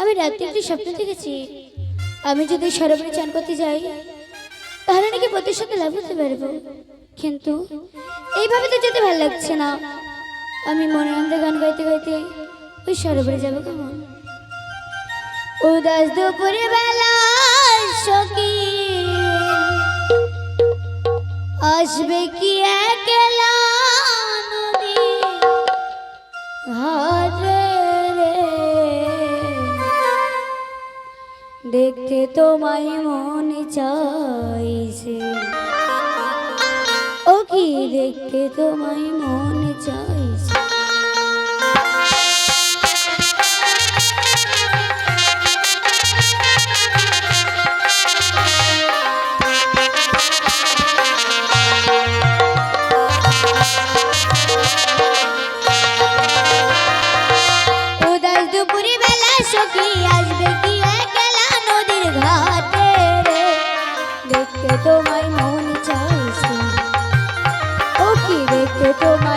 আমি রাত্রি একটি স্বপ্ন দেখেছি। আমি যদি সরবরে চান করতে যাই, তাহলে নাকি প্রতিশোধে লাভ হতে পারব। কিন্তু এইভাবে তো যেতে ভালো লাগছে না। আমি মনে আনন্দে গান গাইতে গাইতে ওই সরবরে যাব কেমন? উদাস দুপুরে বেলা আসবে কি একলা নদী? হয় দেখতে তোমায় মন চাইছে। ও কি দেখতে তোমায় মন চাইছে? তোমার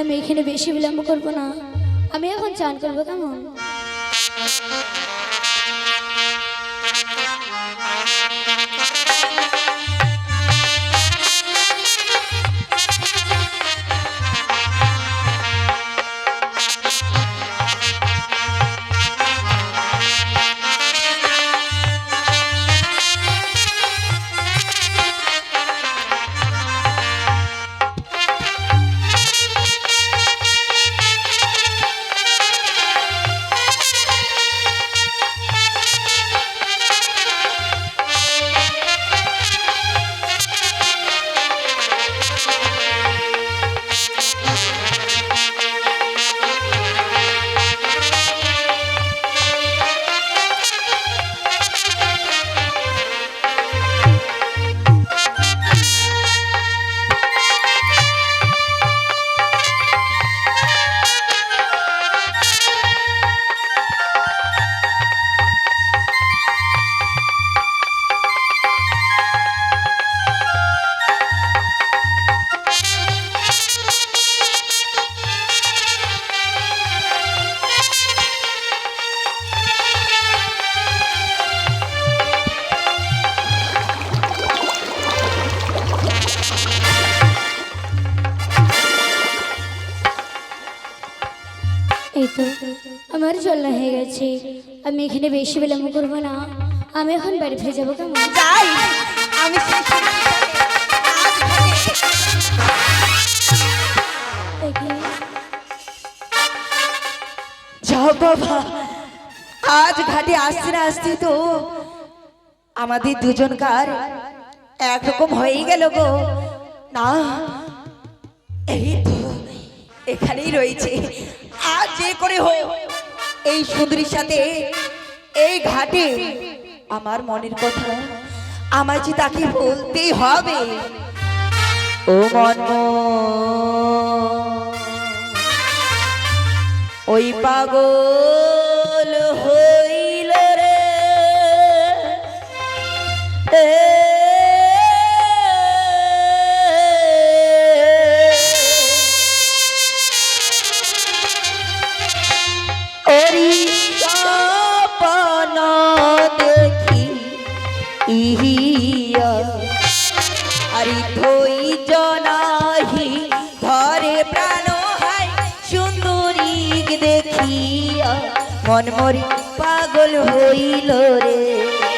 আমি এখানে বেশি বিলম্ব করব না। আমি এখন চান করব কেমন? বেশি বিলম্ব করব না। আমি এখন বাড়ি ফিরে যাব কেমন? যাই আমি আজ ঘাটে দেখি বাবা। আজ ঘাটে আসতে না আসতে তো। আমাদের দুজনকার একরকম হয়ে গেল গো। না এই তো এখানেই রয়েছে। আজ যে করে হোক এই সুন্দরীর সাথে এই ঘাটে আমার মনের কথা আমার যে তাকে বলতেই হবে। ও মন ওই পাগল। ইহিয়া। আরে থই জনাহি ধরে প্রাণ হাই সুন্দরী দেখিয়া। মন মরি পাগল হইল রে।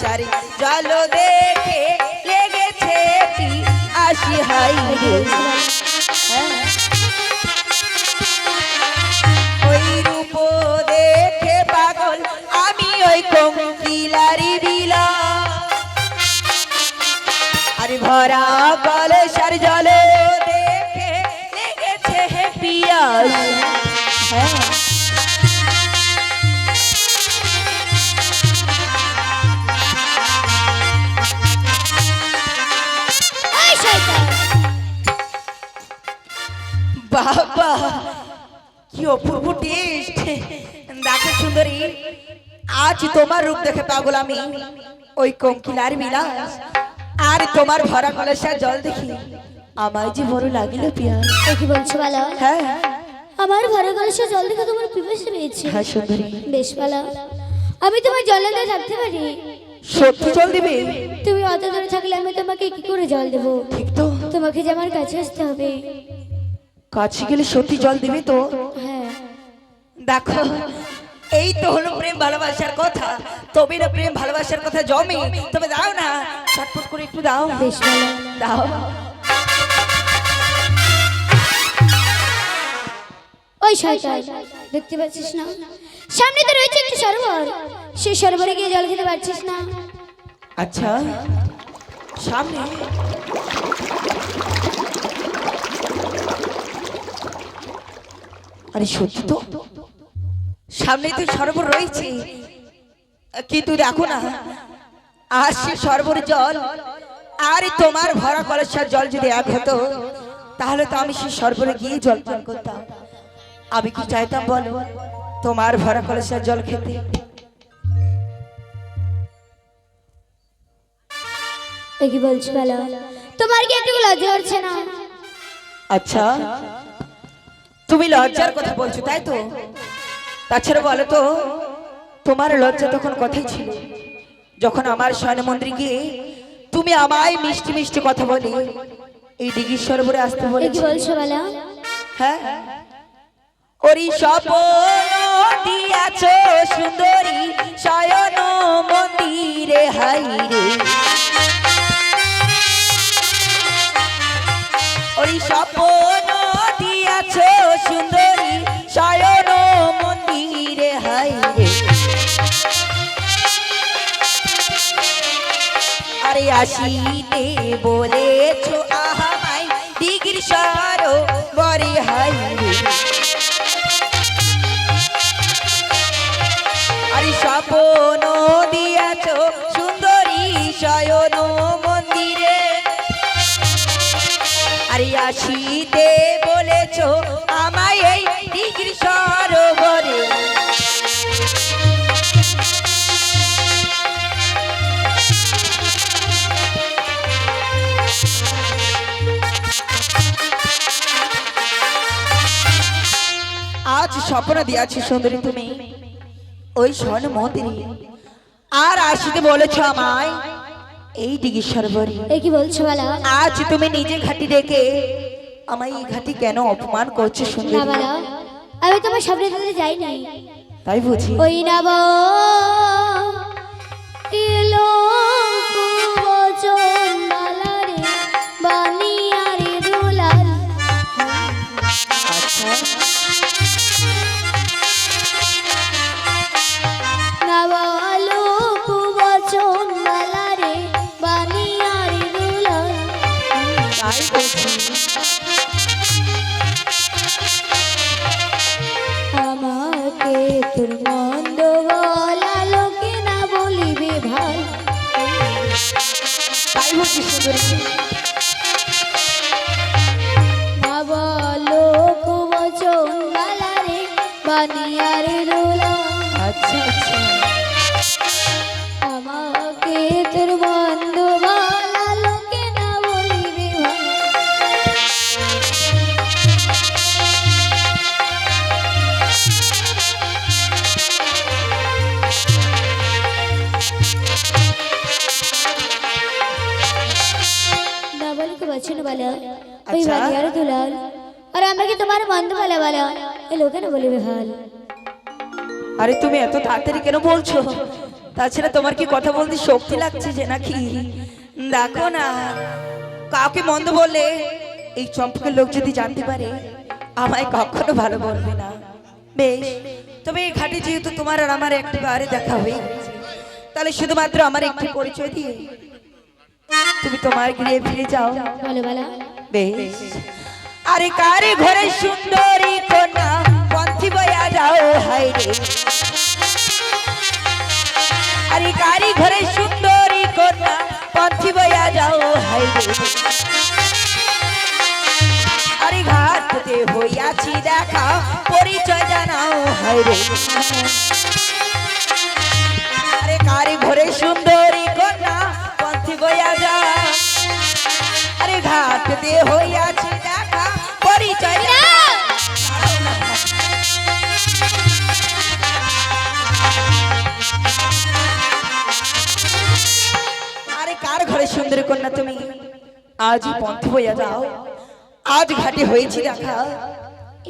শাড়ি জল দেখে লেগেছে আসি হাই রে হ্যাঁ। ওই রূপ দেখে পাগল, আমি ওই কঙ্কিলারি বিলা আরে ভরা কালো শাড়ি জল দেখে লেগেছে পিয়াস অপূর্ব টেস্ট। দেখো সুন্দরী আজ তোমার রূপ দেখে পাগল আমি। ওই কঙ্কিলার বিলাস। আর তোমার ভরা কলসার জল দেখি। আমায় যে বড় লাগিল পিয়া। কি বলছো বলো? হ্যাঁ। আমার ঘরে কলসে জল দেখে তোমার পিপাসা পেয়েছে হ্যাঁ সুন্দরী। বেশ ভালো আমি তোমার জলে দিয়ে থাকতে পারি? সত্যি জল দিবে? তুমি অত দূরে থাকলে আমি তোমাকে কি করে জল দেবো? ঠিক তো। তোমাকে যে আমার কাছে আসতে হবে। কাছে গেলে সত্যি জল দিবি তো? হ্যাঁ। দেখো এই তো হলো প্রেম ভালোবাসার কথা। তবে না প্রেম ভালোবাসার কথা জমে। তবে দাও না ছটফট করে একটু দাও। বেশ দাও। ওই শয়তান দেখতে পাচ্ছিস না? সামনে তো রয়েছে একটি সরোবর। সেই সরোবরে গিয়ে জল খেতে পারছিস না? আচ্ছা সামনে আরে সত্যি? তো সামনে তো সরোবর রয়েছে। কিন্তু দেখো না আর সে সরোবর জল আর তোমার ভরা কলসার জল যদি এক হতো তাহলে তো আমি সেই সরোবরে গিয়ে জল পান করতাম। আমি কি চাইতাম বলো তোমার ভরা কলসার জল খেতে? কি বলছো তোমার কি একটু লজ্জা হচ্ছে না? আচ্ছা। তুমি লজ্জার কথা বলছো তাই তো? তাছাড়া বলো তো তোমার লজ্জা তখন কথাই ছিল। যখন আমার শয়ন মন্দিরে গিয়ে তুমি আমায় মিষ্টি মিষ্টি কথা বলে এই দিঘির সরোবরে আসতে এ কি বলছো বলো? হ্যাঁ? ওরি স্বপন দিয়াছ সুন্দরী শয়ন মন্দিরে হাই রে। ওই স্বপন দিয়াছ শয়ন মন্দিরে হাই রে। আরে আসিতে বলেছ আহামাই দিগির সারো বরে হাই রে। স্বপ্ন দিয়াছি সুন্দরী তুমি। ওই স্বর্ণ মন্দিরে। আর আসিতে বলেছ আমায় এই দিঘি সরোবরে। এ কি বলছো বালা? আজ তুমি নিজে ঘাটি রেখে আমায় এই ঘাটি কেন অপমান করছ না সুন্দরী বালা আমি তোমার সামনে দিতে যাই নাই তাই বুঝি। ওই নাব এলো বুঝি তাড়াতাড়ি কেন বলছো? তাছাড়া তোমার কি কথা বলতে শক্তি লাগছে যে নাকি? দেখো না কাউকে মন্দ বললে এই চম্পকের লোক যদি জানতে পারে আমায় কখনো ভালো বলবে না। বেশ তবে এই ঘাটে যেহেতু তোমার আর আমার একটি বারে দেখা হয়ে তাহলে শুধুমাত্র আমার একটি পরিচয় দিয়ে তুমি তোমার গিয়ে ফিরে যাও। বলো বেশ আরে কারে ঘরে সুন্দরী কন্যা পন্থী বয়া যাও হাই রে আরে কারি ঘরে সুন্দরী কন্যা, পথি বয়া যাও হাই আরে ঘাটতে হইয়াছি দেখা, পরিচয় জানাও হাই রে। কন্যা তুমি। আজই পন্থ হইয়া যাও। আজ ঘাটে হয়েছি দেখা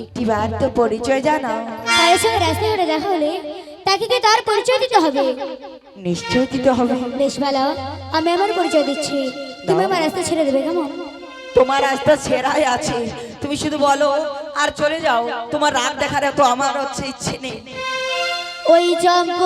একটি বার তো পরিচয় জানাও। তার সঙ্গে রাস্তাঘাটে দেখা হলে তাকে কি তার পরিচয় দিতে হবে। নিশ্চয় দিতে হবে। বেশ ভালো আমি আমার পরিচয় দিচ্ছি। তুমি আমার রাস্তা ছেড়ে দেবে কেমন? তোমার রাস্তা ছেঁড়াই আছে। তুমি শুধু বলো আর চলে যাও। তোমার রাগ দেখার এত আমার হচ্ছে ইচ্ছে নেই। ওই জম্ব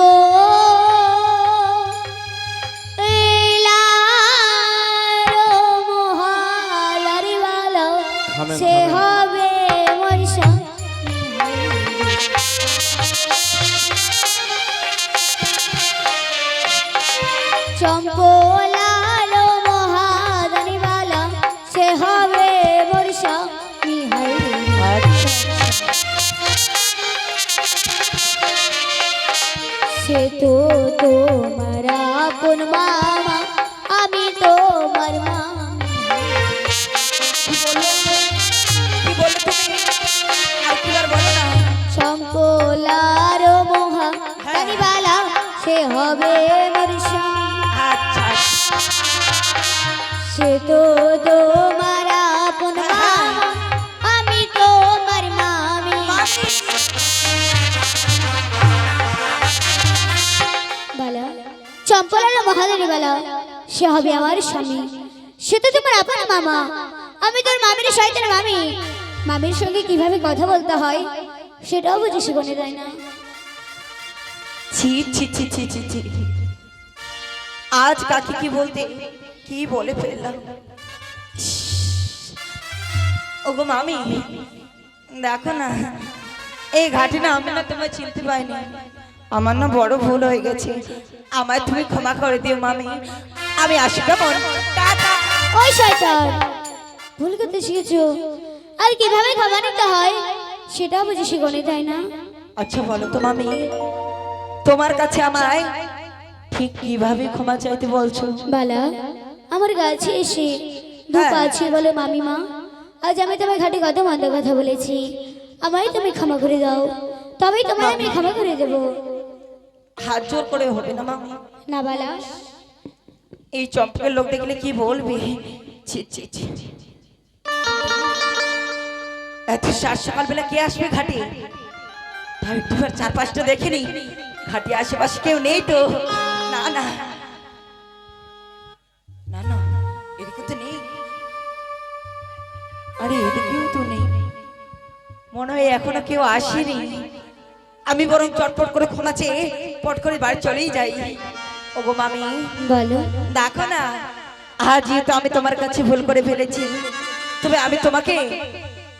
তো তোমার আমি তোমার মামি। বালা, চম্পলার মহাদেবী বালা, সে হবে আমার স্বামী। সে তো তোমার আপন মামা। আমি তোর মামির শয়তান মামি। মামির সঙ্গে কীভাবে কথা বলতে হয়, সেটাও বুঝি শিবনে দেয় না? ছি ছি ছি ছি আজ কাকে কি বলতে কি বলে ফেললাম? ওগো মামি দেখো না এই ঘাটে না আমি না তোমায় চিনতে পাইনি। আমার না বড় ভুল হয়ে গেছে। আমায় তুমি ক্ষমা করে দিও মামি। আমি আসি কেমন? ওই শয়তান ভুল করতে শিখেছো? আর কীভাবে ক্ষমা নিতে হয় সেটাও বুঝে শিখনি তাই না? আচ্ছা বলো তো মামি তোমার কাছে আমায় ঠিক কীভাবে ক্ষমা চাইতে বলছো? বালা আমার কাছে এসে দু হ্যাঁ। পাচ্ছে বলে মামিমা। আজ আমি তোমার ঘাটে কত মন্দ কথা বলেছি। আমায় তুমি ক্ষমা করে দাও। তবেই তোমায় আমি ক্ষমা করে দেবো। হাত জোর করে হবে না মামি না বালা। এই চম্পকের লোক দেখলে কি বলবে? ছি ছি ছি এত সাত সকালবেলা কে আসবে ঘাটে? তাই একটুবার চার পাঁচটা দেখে নি ঘাটে আশেপাশে কেউ নেই তো। না না। হয় এখনও কেউ আসেনি। আমি বরং চটপট করে ক্ষমা চেয়ে পট করে বাড়ি চলেই যাই। ওগো মামি বলো। দেখো না আজ যেহেতু আমি তোমার কাছে ভুল করে ফেলেছি। তবে আমি তোমাকে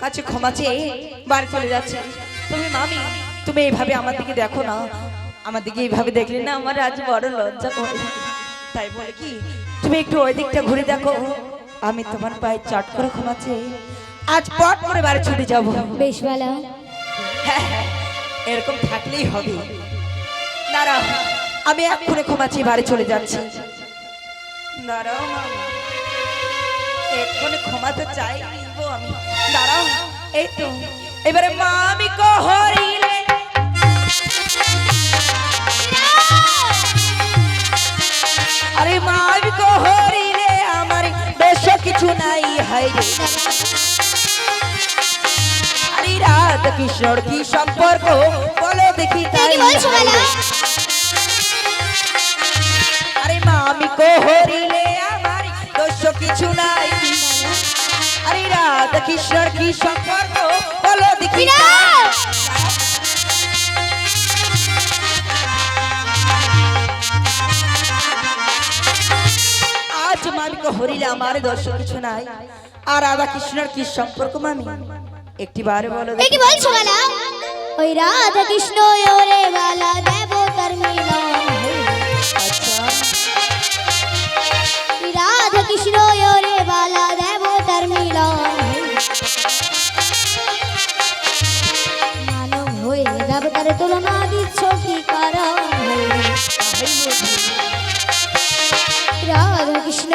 কাছে ক্ষমা চেয়ে বাড়ি চলে যাচ্ছি। তুমি মামি তুমি এইভাবে আমার দিকে দেখো না। আমার দিকে এইভাবে দেখলে না আমার আজ বড় লজ্জা করে তাই বলে কি তুমি একটু ওই দিকটা ঘুরে দেখো। আমি তোমার পায়ে চট করে ক্ষমা চেয়ে আজ পট করে বাড়ি ছুটে যাব। বেশ বালা। হ্যাঁ হ্যাঁ এরকম থাকলেই হবে। দাঁড়াও আমি এক্ষুনি চেয়ে বাড়ি চলে যাচ্ছি। দাঁড়াও। এক্ষুনি ক্ষমা তো চাই আমি। দাঁড়াও এই তো। এবারে মা আমি কহরিলে। আরে মা আমি কহরিলে আমার বেশ কিছু নাই হাই রে। রাত কিশোর কি সম্পর্ক? বলো দেখি তাই আরে মা আমি কোহরিলে আমার দোষ কিছু নাই। আরে রাত কিশোর কি সম্পর্ক? বলো দেখি আজ মামি কোহরিলে আমার দোষ কিছু নাই। আর রাধা কৃষ্ণর কি সম্পর্ক মামি? একটি বারে বলো দেখি। বলছো বালা ওই রাধা কৃষ্ণ ওরে বালা দেবতার মিলন রাধা কৃষ্ণ ওরে বালা দিচ্ছ কি কারণ? রাধা কৃষ্ণ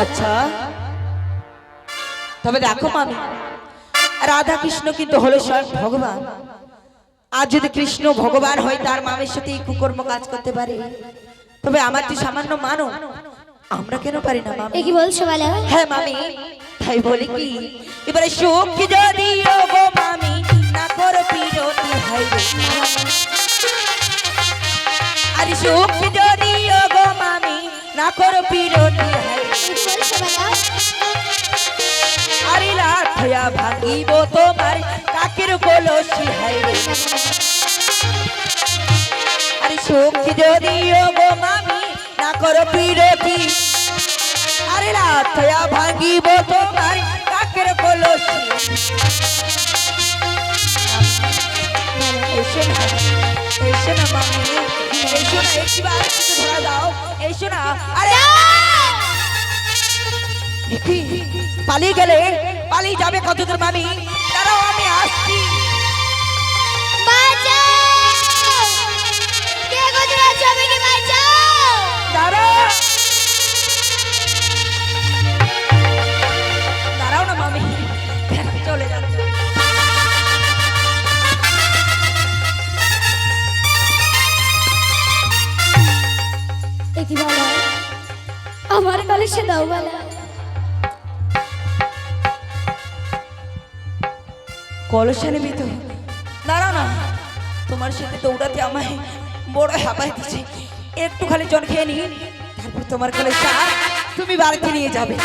আচ্ছা। রাধা কৃষ্ণ কিন্তু হলো স্বয়ং ভগবান। আর যদি কৃষ্ণ ভগবান হয়, তার মামের সাথে কুকর্ম কাজ করতে পারে। তবে আমার তো সামান্য মানো আমরা কেন পারি না মামি? কি বলছো বালা? হ্যাঁ মামি। তাই বলি কি? এবারে সুখ যদি গো মামি না করো পিরতি হাই আরে সুখ যদি গো মামি না করো পিরতি হাই রে। আরে লাঠয়া ভাঙিব তোমার কাকের কলসি হাইরে আরে ভাঙিব তোমার কাকের কলসি। এসো না এসো না মামি এসো না একটিবার কিছু ধরা দাও এসো না। আরে পালিয়ে গেলে পালিয়ে যাবে কতদূর মামি? দাঁড়াও আমি আসছি। বাঁচাও! কলসা বিত দাঁড়া না, তোমার সাথে দৌড়াতে আমায় বড় হাঁপাই দিচ্ছে একটু খালি জল খেয়ে নি তারপর তোমার কলসা তুমি বাড়িতে নিয়ে যাবে।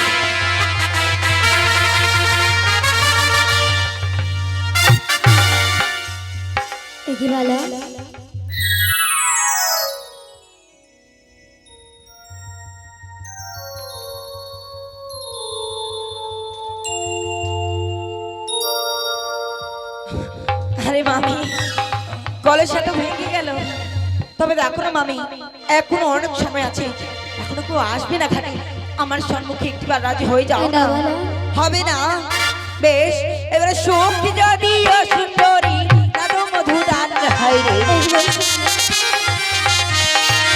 মামি। কলেজটা ভেঙে গেল। তবে দেখো না মামি এখনও অনেক সময় আছে। এখনও কেউ আসবে না খানে আমার সম্মুখে একটিবার রাজি হয়ে যাও হবে না। বেশ এবারে সুখ যদি সুন্দরী নাদো মধুদান হয় রে।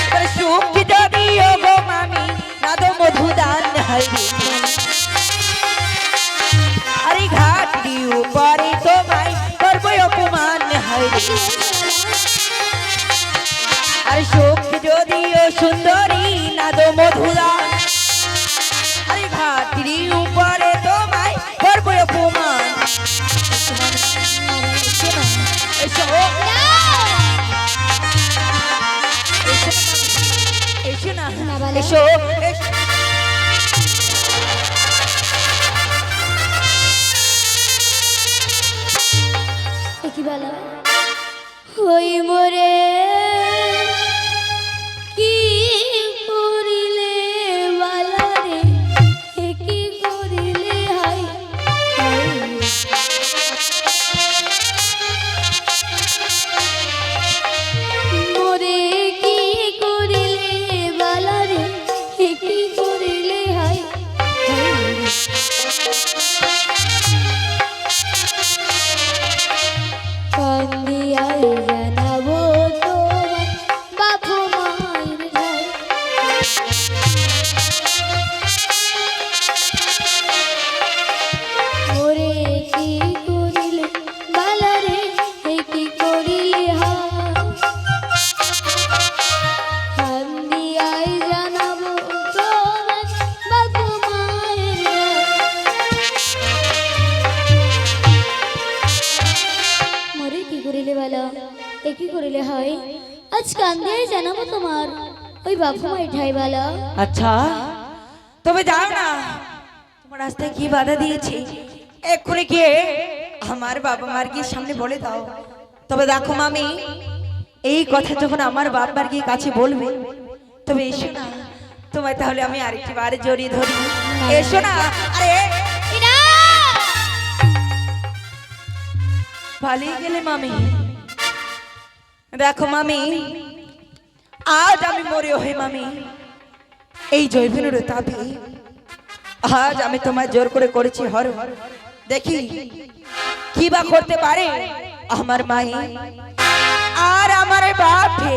এবারে সুখ যদি মামি নাদো মধুদান হয় রে। হয় রে কি আচ্ছা। তবে যাও না। তোমার রাস্তায় কি বাধা দিয়েছি? এক্ষুনি গিয়ে আমার বাবা মার গিয়ে সামনে বলে দাও। তবে দেখো মামি এই কথা যখন আমার বাবার গিয়ে কাছে বলবে তবে এসো না। তোমায় তাহলে আমি আরেকটি বার জড়িয়ে ধরি। এসো না। আরে পালিয়ে গেলে মামি। দেখো মামি আজ আমি মরে হই মামি। এই জৈবিনুর তাপে আজ আমি তোমায় জোর করে করেছি, হর দেখি কি বা করতে পারে আমার মাই আর আমার বাপে